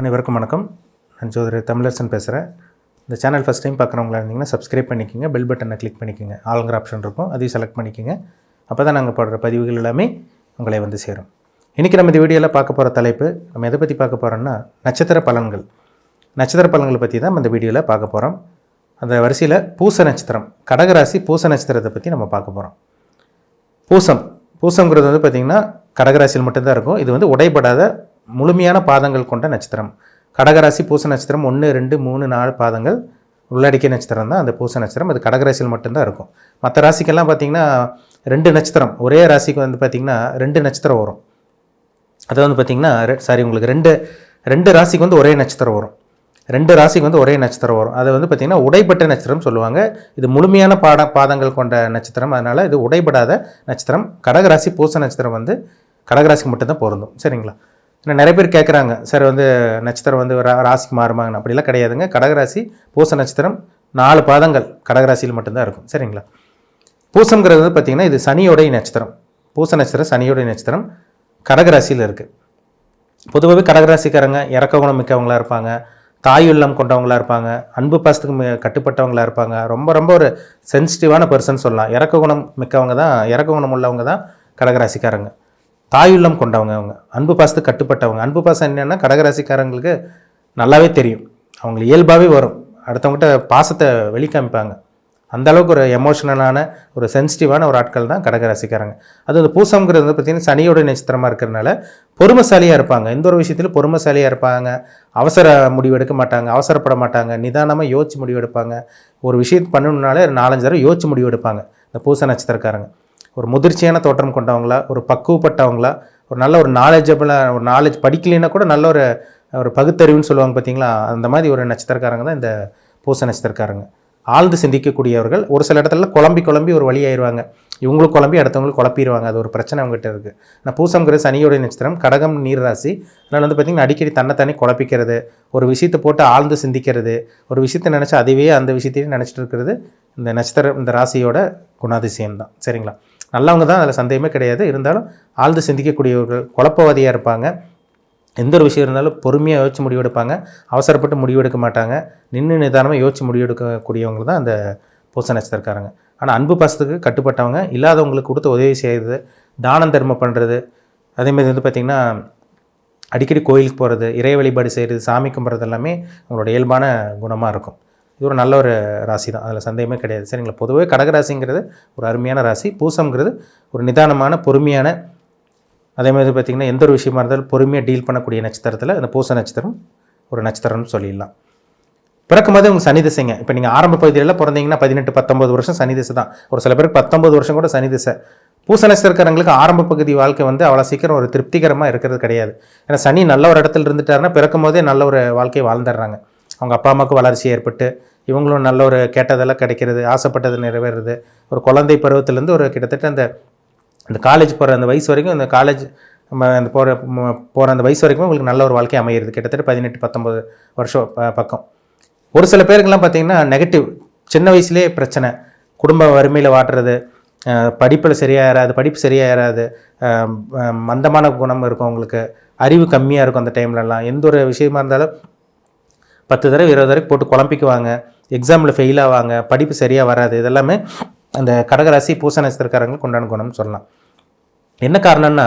அனைவருக்கும் வணக்கம். நான் ஜோதிடர் தமிழரசன் பேசுகிறேன் இந்த சேனல் ஃபஸ்ட் டைம் பார்க்குறவங்களா இருந்தீங்கன்னா சப்ஸ்கிரைப் பண்ணிக்கோங்க பெல் பட்டனை கிளிக் பண்ணிக்கோங்க. ஆளுங்கிற ஆப்ஷன் இருக்கும் அதையும் செலக்ட் பண்ணிக்கோங்க. அப்போ தான் நாங்கள் போடுற பதிவுகள் எல்லாமே உங்களை வந்து சேரும். இன்றைக்கி நம்ம இந்த வீடியோவில் பார்க்க போகிற தலைப்பு நம்ம எதை பற்றி பார்க்க போகிறோம்னா நட்சத்திர பலன்கள். நட்சத்திர பலன்களை பற்றி தான் நம்ம இந்த வீடியோவில் பார்க்க போகிறோம் அந்த வரிசையில் பூச நட்சத்திரம் கடகராசி பூச நட்சத்திரத்தை பற்றி நம்ம பார்க்க போகிறோம் பூசம் பூசங்கிறது வந்து பார்த்திங்கன்னா கடகராசியில் மட்டும்தான் இருக்கும். இது வந்து உடைபடாத முழுமையான பாதங்கள் கொண்ட நட்சத்திரம். கடகராசி பூச நட்சத்திரம் ஒன்று ரெண்டு மூணு நாலு பாதங்கள் உள்ளடக்கிய நட்சத்திரம் தான் அந்த பூச நட்சத்திரம். அது கடகராசியில் மட்டும்தான் இருக்கும். மற்ற ராசிக்கெல்லாம் பார்த்திங்கன்னா ரெண்டு நட்சத்திரம். ஒரே ராசிக்கு வந்து பார்த்திங்கன்னா ரெண்டு நட்சத்திரம் வரும். அது வந்து பார்த்திங்கன்னா சாரி உங்களுக்கு ரெண்டு ரெண்டு ராசிக்கு வந்து ஒரே நட்சத்திரம் வரும். ரெண்டு ராசிக்கு வந்து ஒரே நட்சத்திரம் வரும். அது வந்து பார்த்திங்கன்னா உடைப்பட்ட நட்சத்திரம் சொல்லுவாங்க. இது முழுமையான பாட பாதங்கள் கொண்ட நட்சத்திரம். அதனால் இது உடைபடாத நட்சத்திரம். கடகராசி பூச நட்சத்திரம் வந்து கடகராசிக்கு மட்டும்தான் பொருந்தும். சரிங்களா? ஏன்னா நிறைய பேர் கேட்குறாங்க சார் வந்து நட்சத்திரம் வந்து ரா ராசிக்கு மாறுமாங்க. அப்படிலாம் கிடையாதுங்க. கடகராசி பூச நட்சத்திரம் நாலு பாதங்கள் கடகராசியில் மட்டும்தான் இருக்கும். சரிங்களா? பூசம்ங்கிறது வந்து பார்த்திங்கன்னா இது சனியோடைய நட்சத்திரம். பூச நட்சத்திரம் சனியோடைய நட்சத்திரம் கடகராசியில் இருக்குது பொதுவாகவே கடகராசிக்காரங்க இறக்க குணம் மிக்கவங்களா இருப்பாங்க தாயுள்ளம் கொண்டவங்களா இருப்பாங்க அன்பு பாசத்துக்கு கட்டுப்பட்டவங்களாக கட்டுப்பட்டவங்களா இருப்பாங்க. ரொம்ப ரொம்ப ஒரு சென்சிட்டிவான பர்சன் சொல்லலாம். இறக்க குணம் மிக்கவங்க தான் இறக்க குணம் உள்ளவங்க தான் கடகராசிக்காரங்க. தாயுள்ளம் கொண்டவங்க அவங்க. அன்பு பாசத்துக்கு கட்டுப்பட்டவங்க. அன்பு பாசம் என்னென்னா கடகராசிக்காரங்களுக்கு நல்லாவே தெரியும். அவங்களுக்கு இயல்பாகவே வரும். அடுத்தவங்ககிட்ட பாசத்தை வெளிக்காமிப்பாங்க. அந்த அளவுக்கு ஒரு எமோஷனலான ஒரு சென்சிட்டிவான ஒரு ஆட்கள் தான் கடகராசிக்காரங்க. அது அந்த பூசம்ங்கிறது வந்து பார்த்திங்கன்னா சனியோட நட்சத்திரமாக இருக்கிறனால பொறுமைசாலியாக இருப்பாங்க. எந்த ஒரு விஷயத்திலும் பொறுமைசாலியாக இருப்பாங்க. அவசர முடிவு எடுக்க மாட்டாங்க. அவசரப்பட மாட்டாங்க. நிதானமாக யோசிச்சு முடிவு எடுப்பாங்க. ஒரு விஷயத்தை பண்ணணுன்னாலே நாலஞ்சு தடவை யோசிச்சு முடிவு எடுப்பாங்க. இந்த பூச நட்சத்திரக்காரங்க. ஒரு முதிர்ச்சியான தோற்றம் கொண்டவங்களா ஒரு பக்குவப்பட்டவங்களா ஒரு நல்ல ஒரு நாலேஜபிளாக ஒரு நாலேஜ் படிக்கலைன்னா கூட நல்ல ஒரு ஒரு பகுத்தறிவுன்னு சொல்லுவாங்க பார்த்தீங்களா? அந்த மாதிரி ஒரு நட்சத்திரக்காரங்க தான் இந்த பூச நட்சத்திரக்காரங்க. ஆழ்ந்து சிந்திக்கக்கூடியவர்கள் ஒரு சில இடத்துல குழம்பி குழம்பி ஒரு வழி ஆயிடுவாங்க இவங்களுக்கு குழம்பி அடுத்தவங்களுக்கு குழப்பிடுவாங்க. அது ஒரு பிரச்சனை அவங்ககிட்ட இருக்குது நான் பூசம்ங்கிறது சனியோடைய நட்சத்திரம் கடகம் நீர் ராசி அதனால் வந்து பார்த்திங்கன்னா அடிக்கடி தன்னைத்தானே குழப்பிக்கிறது ஒரு விஷயத்தை போட்டு ஆழ்ந்து சிந்திக்கிறது ஒரு விஷயத்தை நினச்சி அதுவே அந்த விஷயத்தையே நினச்சிட்டு இருக்கிறது. இந்த நட்சத்திரம் இந்த ராசியோட குணாதிசயம் தான் சரிங்களா? நல்லவங்க தான் அதில் சந்தேகமே கிடையாது. இருந்தாலும் ஆழ்ந்து சிந்திக்கக்கூடியவர்கள் குழப்பவாதியாக இருப்பாங்க. எந்த ஒரு விஷயம் இருந்தாலும் பொறுமையாக யோசிச்சு முடிவெடுப்பாங்க. அவசரப்பட்டு முடிவெடுக்க மாட்டாங்க. நின்று நிதானமாக யோசிச்சு முடிவெடுக்கக்கூடியவங்க தான் அந்த பூச நட்சத்திரக்காரங்க. ஆனால் அன்பு பாசத்துக்கு கட்டுப்பட்டவங்க இல்லாதவங்களுக்கு கொடுத்து உதவி செய்கிறது தானம் தர்மம் பண்ணுறது அதேமாதிரி வந்து பார்த்திங்கன்னா அடிக்கடி கோயிலுக்கு போகிறது இறை வழிபாடு செய்கிறது சாமி கும்பிட்றது எல்லாமே அவங்களோட இயல்பான குணமாக இருக்கும். இது ஒரு நல்ல ஒரு ராசி தான் அதில் சந்தேகமே கிடையாது. சரிங்களா? பொதுவே கடகராசிங்கிறது ஒரு அருமையான ராசி. பூசம்ங்கிறது ஒரு நிதானமான பொறுமையான அதே மாதிரி பார்த்திங்கன்னா எந்த ஒரு விஷயமா இருந்தாலும் பொறுமையாக டீல் பண்ணக்கூடிய நட்சத்திரத்தில் அந்த பூச நட்சத்திரம் ஒரு நட்சத்திரம்னு சொல்லிடலாம். பிறக்கும் போது உங்கள் சனி திசைங்க. இப்போ நீங்கள் ஆரம்ப பகுதியில் பிறந்தீங்கன்னா பதினெட்டு பத்தொம்பது வருஷம் சனி திசை தான். ஒரு சில பேருக்கு பத்தொம்பது வருஷம் கூட சனி திசை. பூச நட்சத்திரக்காரங்களுக்கு ஆரம்ப பகுதி வாழ்க்கை வந்து அவ்வளோ சீக்கிரம் ஒரு திருப்திகரமாக இருக்கிறது கிடையாது. ஏன்னா சனி நல்ல ஒரு இடத்துல இருந்துட்டாருன்னா பிறக்கும் போதே நல்ல ஒரு வாழ்க்கையை வாழ்ந்துடுறாங்க. அவங்க அப்பா அம்மாவுக்கு வளர்ச்சி ஏற்பட்டு இவங்களும் நல்ல ஒரு கேட்டதெல்லாம் கிடைக்கிறது ஆசைப்பட்டது நிறைவேறது ஒரு குழந்தை பருவத்திலேருந்து ஒரு கிட்டத்தட்ட அந்த அந்த காலேஜ் போகிற அந்த வயசு வரைக்கும் அந்த காலேஜ் நம்ம அந்த போகிற போகிற அந்த வயசு வரைக்கும் உங்களுக்கு நல்ல ஒரு வாழ்க்கை அமையிறது. கிட்டத்தட்ட பதினெட்டு பத்தொம்பது வருஷம் ப- பக்கம். ஒரு சில பேருக்கெல்லாம் பார்த்திங்கன்னா நெகட்டிவ் சின்ன வயசுலேயே பிரச்சனை. குடும்ப வறுமையில் வாட்டுறது படிப்பில் சரியாக ஏறாது படிப்பு சரியாக ஏறாது மந்தமான குணம் இருக்கும் அவங்களுக்கு. அறிவு கம்மியாக இருக்கும் அந்த டைம்லலாம் எந்த ஒரு விஷயமா இருந்தாலும் பத்து தடவை இருபது தடவை போட்டு குழம்பிக்குவாங்க. எக்ஸாமில் ஃபெயில் ஆவாங்க படிப்பு சரியாக வராது இதெல்லாமே அந்த கடகராசி பூச நட்சத்திரக்காரங்களுக்கு உண்டான குணம்னு சொல்லலாம். என்ன காரணம்னா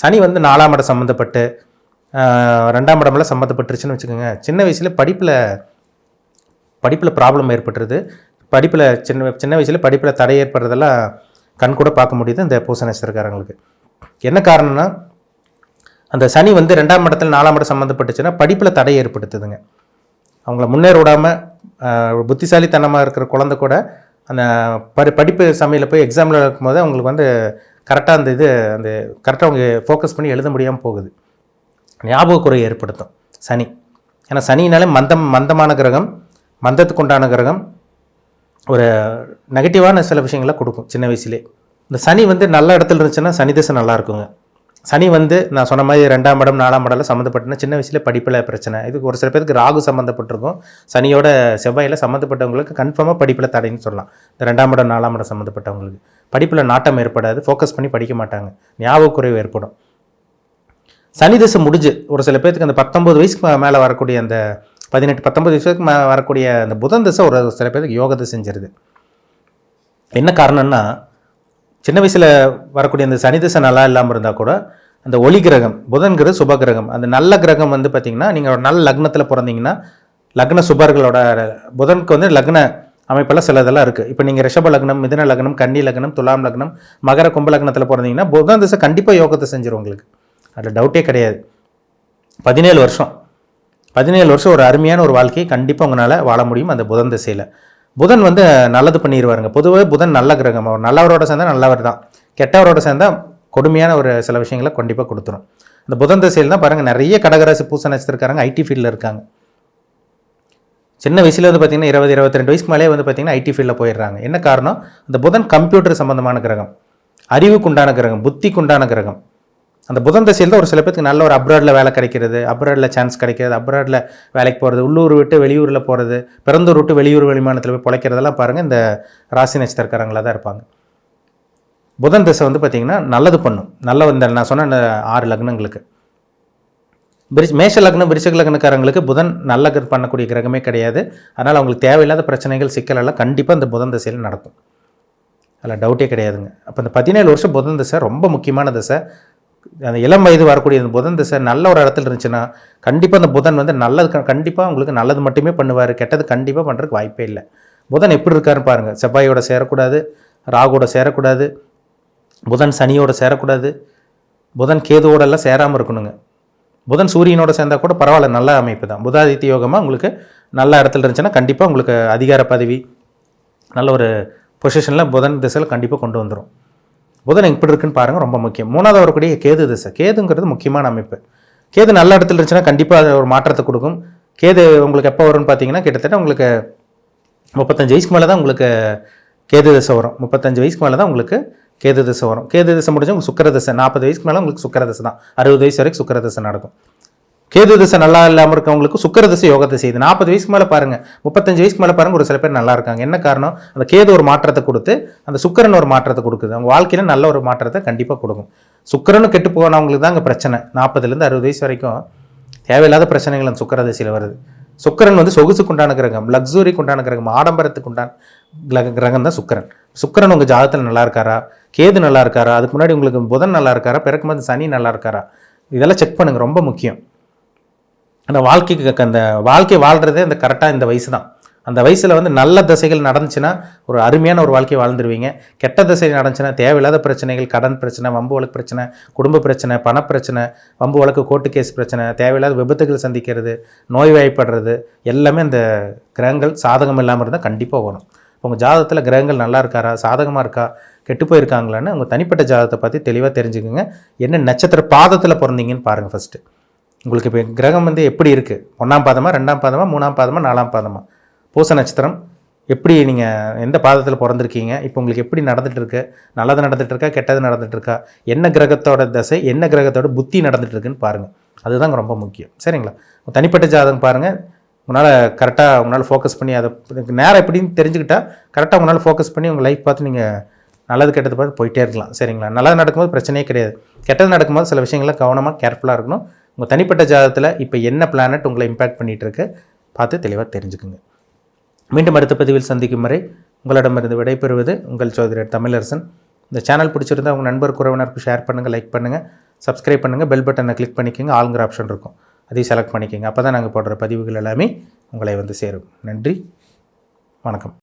சனி வந்து நாலாம் இடம் சம்மந்தப்பட்டு ரெண்டாம் இடம்லாம் சம்மந்தப்பட்டுருச்சுன்னு வச்சுக்கோங்க. சின்ன வயசில் படிப்பில் படிப்பில் ப்ராப்ளம் ஏற்பட்டுருது. படிப்பில் சின்ன சின்ன வயசில் படிப்பில் தடை ஏற்படுறதெல்லாம் கண் கூட பார்க்க முடியுது இந்த பூச நட்சத்திரக்காரங்களுக்கு என்ன காரணம்னா அந்த சனி வந்து ரெண்டாம் இடத்துல நாலாம் இடம் சம்மந்தப்பட்டுச்சுன்னா படிப்பில் தடை ஏற்படுத்துதுங்க. அவங்கள முன்னேற விடாமல் புத்திசாலித்தனமாக இருக்கிற குழந்தை கூட அந்த படி படிப்பு சமையலில் போய் எக்ஸாமில் இருக்கும்போது அவங்களுக்கு வந்து கரெக்டாக அந்த இது அந்த கரெக்டாக அவங்க ஃபோக்கஸ் பண்ணி எழுத முடியாமல் போகுது. ஞாபகக்குறை ஏற்படுத்தும். சனி. ஏன்னா சனினாலே மந்தம் மந்தமான கிரகம் மந்தத்துக்கு உண்டான கிரகம் ஒரு நெகட்டிவான சில விஷயங்களை கொடுக்கும் சின்ன வயசுலே இந்த சனி வந்து நல்ல இடத்துல இருந்துச்சுன்னா சனி திசை நல்லா இருக்குங்க. சனி வந்து நான் சொன்ன மாதிரி ரெண்டாம் இடம் நாலாம் இடம்ல சம்மந்தப்பட்டுனா சின்ன வயசுல படிப்பில் பிரச்சனை. இதுக்கு ஒரு சில பேருக்கு ராகு சம்மந்தப்பட்டிருக்கும். சனியோட செவ்வாயில் சம்மந்தப்பட்டவங்களுக்கு கன்ஃபார்மாக படிப்பில் தடைன்னு சொல்லலாம். இந்த ரெண்டாம் இடம் நாலாம் இடம் சம்மந்தப்பட்டவங்களுக்கு. படிப்பில் நாட்டம் ஏற்படாது ஃபோக்கஸ் பண்ணி படிக்க மாட்டாங்க. ஞாபக குறைவு ஏற்படும். சனி திசை முடிஞ்சு ஒரு சில பேருக்கு அந்த பத்தொம்பது வயசுக்கு மே- மேலே வரக்கூடிய அந்த பதினெட்டு பத்தொம்பது வயசுக்கு மேலே வரக்கூடிய அந்த புதன் திசை ஒரு சில பேருக்கு யோக செஞ்சிருது. என்ன காரணம்னா சின்ன வயசில் வரக்கூடிய அந்த சனிதசை நல்லா இல்லாமல் இருந்தால் கூட அந்த ஒளி கிரகம் புதன்கிறது சுப கிரகம் அந்த நல்ல கிரகம் வந்து பார்த்தீங்கன்னா நீங்கள் ஒரு நல்ல லக்னத்தில் பிறந்தீங்கன்னா லக்ன சுபர்களோட புதனுக்கு வந்து லக்ன அமைப்பெல்லாம் சில இதெல்லாம் இருக்குது இப்போ நீங்கள் ரிஷப லக்னம் மிதன லக்னம் கன்னி லக்னம் துலாம் லக்னம் மகர கும்ப லக்னத்தில் பிறந்தீங்கன்னா புதன் திசை கண்டிப்பாக யோகத்தை செஞ்சிடும் உங்களுக்கு. அதில் டவுட்டே கிடையாது. பதினேழு வருஷம். பதினேழு வருஷம் ஒரு அருமையான ஒரு வாழ்க்கையை கண்டிப்பாக உங்களால் வாழ முடியும் அந்த புதன் திசையில். புதன் வந்து நல்லது பண்ணிடுவாருங்க பொதுவாக புதன் நல்ல கிரகம். அவர் நல்லவரோட சேர்ந்தால் நல்லவர் தான். கெட்டவரோட சேர்ந்தா கொடுமையான ஒரு சில விஷயங்களை கண்டிப்பாக கொடுத்துரும். இந்த புதன் திசையில் தான் பாருங்கள் நிறைய கடகராசி பூச நட்சத்திரக்காரங்க ஐடி ஃபீல்டில் இருக்காங்க. சின்ன வயசில் வந்து பார்த்தீங்கன்னா இருபது இருபத்தி ரெண்டு வயசுக்கு மேலே வந்து பார்த்தீங்கன்னா ஐடி ஃபீல்டில் போயிடுறாங்க. என்ன காரணம்? அந்த புதன் கம்ப்யூட்டர் சம்மந்தமான கிரகம். அறிவுக்குண்டான கிரகம் புத்திக்குண்டான கிரகம். அந்த புதன் திசையில் தான் ஒரு சில பேருக்கு நல்ல ஒரு அப்ராடில் வேலை கிடைக்கிறது அப்ராடில் சான்ஸ் கிடைக்கிறது அப்ராடில் வேலைக்கு போகிறது உள்ளூர் விட்டு வெளியூரில் போகிறது பிறந்தூர் விட்டு வெளியூர் வெளிமானத்தில் போய் பிழைக்கிறதெல்லாம் பாருங்கள் இந்த ராசி நட்சத்திரக்காரங்களாக தான் இருப்பாங்க. புதன் திசை வந்து பார்த்திங்கன்னா நல்லது பண்ணும் நல்ல இந்த நான் சொன்ன ஆறு லக்னங்களுக்கு. பிரிச் மேஷ லக்னம் விருச்சக லக்னக்காரங்களுக்கு புதன் நல்ல கிர- பண்ணக்கூடிய கிரகமே கிடையாது. அதனால் அவங்களுக்கு தேவையில்லாத பிரச்சனைகள் சிக்கலெல்லாம் கண்டிப்பாக அந்த புதன் திசையில் நடக்கும். அதில் டவுட்டே கிடையாதுங்க. அப்போ இந்த பதினேழு வருஷம் புதன் திசை ரொம்ப முக்கியமான திசை. அந்த இளம் வயது வரக்கூடிய இந்த புதன் திசை நல்ல ஒரு இடத்துல இருந்துச்சுன்னா கண்டிப்பாக அந்த புதன் வந்து நல்லது கண்டிப்பாக உங்களுக்கு நல்லது மட்டுமே பண்ணுவார். கெட்டது கண்டிப்பாக பண்ணுறதுக்கு வாய்ப்பே இல்லை. புதன் எப்படி இருக்காருன்னு பாருங்கள் செவ்வாயோட சேரக்கூடாது ராகுவோட சேரக்கூடாது புதன் சனியோட சேரக்கூடாது புதன் கேதுவோட எல்லாம் சேராமல் இருக்கணுங்க. புதன் சூரியனோட சேர்ந்தா கூட பரவாயில்ல நல்ல அமைப்பு தான். புதாதித்ய யோகமாக உங்களுக்கு நல்ல இடத்துல இருந்துச்சுன்னா கண்டிப்பாக உங்களுக்கு அதிகார பதவி நல்ல ஒரு பொசிஷனில் புதன் திசையில் கண்டிப்பாக கொண்டு வந்துடும் புதன் எப்படி இருக்குன்னு பாருங்கள் ரொம்ப முக்கியம். மூணாவது வரக்கூடிய கேது திசை. கேதுங்கிறது முக்கியமான அமைப்பு. கேது நல்ல இடத்துல இருந்துச்சுன்னா கண்டிப்பாக அது ஒரு மாற்றத்தை கொடுக்கும். கேது உங்களுக்கு எப்போ வரும்னு பார்த்தீங்கன்னா கிட்டத்தட்ட உங்களுக்கு முப்பத்தஞ்சு வயசுக்கு மேலே தான் உங்களுக்கு கேது திசை வரும். முப்பத்தஞ்சு வயசுக்கு மேலே தான் உங்களுக்கு கேது திசை வரும். கேது திசை முடிஞ்சு உங்களுக்கு சுக்கர திசை. நாற்பது வயசுக்கு மேலே உங்களுக்கு சுக்கர திசை தான். அறுபது வயசு வரைக்கும் சுக்கர திசை நடக்கும். கேது திசை நல்லா இல்லாமல் இருக்கவங்களுக்கு சுக்கர திசை யோகத்தை செய்யுது. நாற்பது வயசுக்கு மேலே பாருங்கள் முப்பத்தஞ்சு வயசுக்கு மேலே பாருங்க ஒரு சில பேர் நல்லா இருக்காங்க. என்ன காரணம்? அந்த கேது ஒரு மாற்றத்தை கொடுத்து அந்த சுக்கரன் ஒரு மாற்றத்தை கொடுக்குது. அவங்க வாழ்க்கையில் நல்ல ஒரு மாற்றத்தை கண்டிப்பாக கொடுக்கும். சுக்கிரனும் கெட்டு போனவங்களுக்கு தான் அங்கே பிரச்சனை. நாற்பதுலேருந்து அறுபது வயசு வரைக்கும் தேவையில்லாத பிரச்சனைகள் அந்த சுக்கர திசையில் வருது. சுக்கரன் வந்து சொகுசுக்கு உண்டான கிரகம் லக்ஸுரிக்கு உண்டான கிரகம் ஆடம்பரத்துக்கு உண்டான கிரக- கிரகம் தான் சுக்கிரன். சுக்கிரன் உங்கள் ஜாதகத்தில் நல்லா இருக்காரா? கேது நல்லா இருக்காரா? அதுக்கு முன்னாடி உங்களுக்கு புதன் நல்லா இருக்காரா? பிறக்கும்போது சனி நல்லா இருக்காரா? இதெல்லாம் செக் பண்ணுங்க. ரொம்ப முக்கியம். அந்த வாழ்க்கைக்கு அந்த வாழ்க்கை வாழ்கிறதே அந்த கரெக்டாக இந்த வயசு தான். அந்த வயசில் வந்து நல்ல தசைகள் நடந்துச்சுன்னா ஒரு அருமையான ஒரு வாழ்க்கை வாழ்ந்துருவீங்க. கெட்ட தசை நடந்துச்சுன்னா தேவையில்லாத பிரச்சனைகள் கடன் பிரச்சனை வம்பு வழக்கு பிரச்சனை குடும்ப பிரச்சனை பணப்பிரச்சனை வம்பு வழக்கு கோர்ட்டு கேஸ் பிரச்சனை தேவையில்லாத விபத்துகள் சந்திக்கிறது நோய்வாய்ப்படுறது எல்லாமே அந்த கிரகங்கள் சாதகம் இல்லாமல் இருந்தால் கண்டிப்பாக வரும் உங்கள் ஜாதகத்தில் கிரகங்கள் நல்லா இருக்காரா? சாதகமாக இருக்கா? கெட்டு போயிருக்காங்களான்னு உங்கள் தனிப்பட்ட ஜாதகத்தை பற்றி தெளிவாக தெரிஞ்சுக்கோங்க. என்ன நட்சத்திர பாதத்தில் பிறந்தீங்கன்னு பாருங்கள் ஃபஸ்ட்டு உங்களுக்கு இப்போ கிரகம் வந்து எப்படி இருக்குது ஒன்றாம் பாதமாக ரெண்டாம் பாதமாக மூணாம் பாதமாக நாலாம் பாதமாக பூச நட்சத்திரம் எப்படி நீங்கள் எந்த பாதத்தில் பிறந்திருக்கீங்க? இப்போ உங்களுக்கு எப்படி நடந்துகிட்ருக்கு நல்லது நடந்துகிட்ருக்கா இருக்கா? கெட்டது நடந்துகிட்ருக்கா இருக்கா? என்ன கிரகத்தோட தசை என்ன கிரகத்தோட புத்தி நடந்துகிட்ருக்குன்னு பாருங்கள் அதுதான் ரொம்ப முக்கியம். சரிங்களா? தனிப்பட்ட ஜாதகம் பாருங்கள் உங்களால் கரெக்டாக உங்களால் ஃபோக்கஸ் பண்ணி அதை நேரம் எப்படின்னு தெரிஞ்சுக்கிட்டால் கரெக்டாக உங்களால் ஃபோக்கஸ் பண்ணி உங்கள் லைஃப் பார்த்து நீங்கள் நல்லது கெட்டது பார்த்து போயிட்டே இருக்கலாம். சரிங்களா? நல்லது நடக்கும்போது பிரச்சனையே கிடையாது. கெட்டது நடக்கும்போது சில விஷயங்கள்லாம் கவனமாக கேர்ஃபுல்லாக இருக்கணும். உங்கள் தனிப்பட்ட ஜாதகத்தில் இப்போ என்ன பிளானட் உங்களை இம்பேக்ட் பண்ணிகிட்ருக்கு பார்த்து தெளிவாக தெரிஞ்சுக்குங்க. மீண்டும் அடுத்த பதிவில் சந்திக்கும் வரை உங்களிடமிருந்து விடைபெறுவது உங்கள் சோதரர் தமிழரசன். இந்த சேனல் பிடிச்சிருந்தால் உங்கள் நண்பர் குறவினருக்கு ஷேர் பண்ணுங்கள் லைக் பண்ணுங்கள் சப்ஸ்கிரைப் பண்ணுங்கள் பெல் பட்டனை கிளிக் பண்ணிக்கோங்க ஆளுங்கிற ஆப்ஷன் இருக்கும். அதையும் செலக்ட் பண்ணிக்கோங்க. அப்போ தான் நாங்கள் போடுற பதிவுகள் எல்லாமே உங்களை வந்து சேரும். நன்றி வணக்கம்.